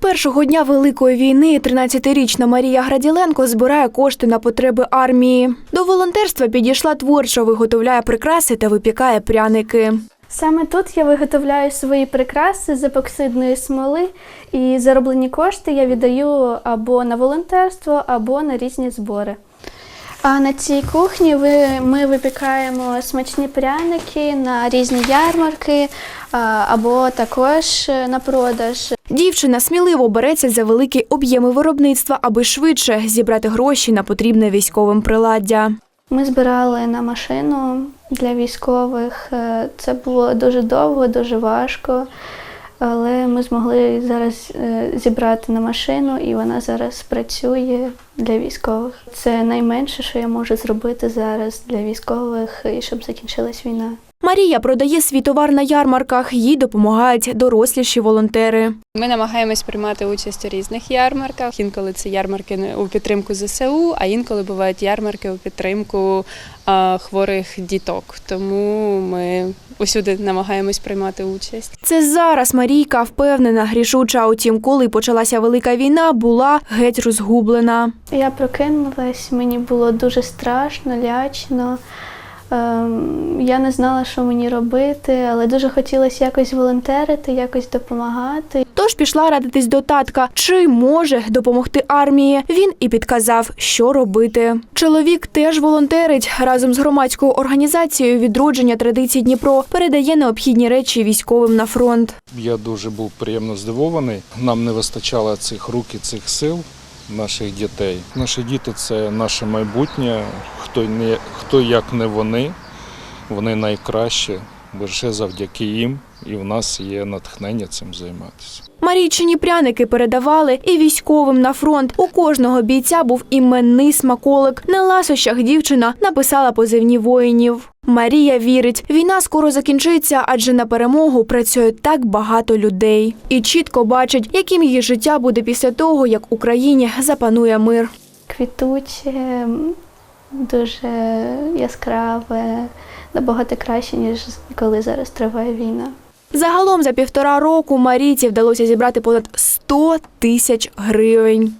першого дня Великої війни 13-річна Марія Граділенко збирає кошти на потреби армії. До волонтерства підійшла творчо, виготовляє прикраси та випікає пряники. Саме тут я виготовляю свої прикраси з епоксидної смоли, і зароблені кошти я віддаю або на волонтерство, або на різні збори. А на цій кухні ви, ми випікаємо смачні пряники на різні ярмарки, або також е, на продаж. Дівчина сміливо береться за великі об'єми виробництва, аби швидше зібрати гроші на потрібне військовим приладдя. Ми збирали на машину для військових. Е, Це було дуже довго, дуже важко, але ми змогли зараз е, зібрати на машину, і вона зараз працює для військових. Це найменше, що я можу зробити зараз для військових, і щоб закінчилась війна. Марія продає свій товар на ярмарках, їй допомагають доросліші волонтери. Ми намагаємось приймати участь у різних ярмарках. Інколи це ярмарки не- у підтримку ЗСУ, а інколи бувають ярмарки у підтримку а, хворих діток. Тому ми усюди намагаємось приймати участь. Це зараз Марійка впевнена, рішуча. Утім, коли почалася велика війна, була геть розгублена. Я прокинулась, мені було дуже страшно, лячно. Ем, Я не знала, що мені робити, але дуже хотілося якось волонтерити, якось допомагати. Тож пішла радитись до татка, чи може допомогти армії. Він і підказав, що робити. Чоловік теж волонтерить разом з громадською організацією відродження традицій Дніпро передає необхідні речі військовим на фронт. Я дуже був приємно здивований. Нам не вистачало цих рук і цих сил наших дітей. Наші діти це наше майбутнє. Хто не хто як не вони, вони найкращі. Лише завдяки їм, і в нас є натхнення цим займатися. Марійчині пряники передавали і військовим на фронт. У кожного бійця був іменний смаколик. На ласощах дівчина написала позивні воїнів. Марія вірить, війна скоро закінчиться, адже на перемогу працює так багато людей. І чітко бачить, яким її життя буде після того, як Україні запанує мир. Квітуче, дуже яскраве, набагато краще, ніж коли зараз триває війна. Загалом за півтора року Марійці вдалося зібрати понад 100 тисяч гривень.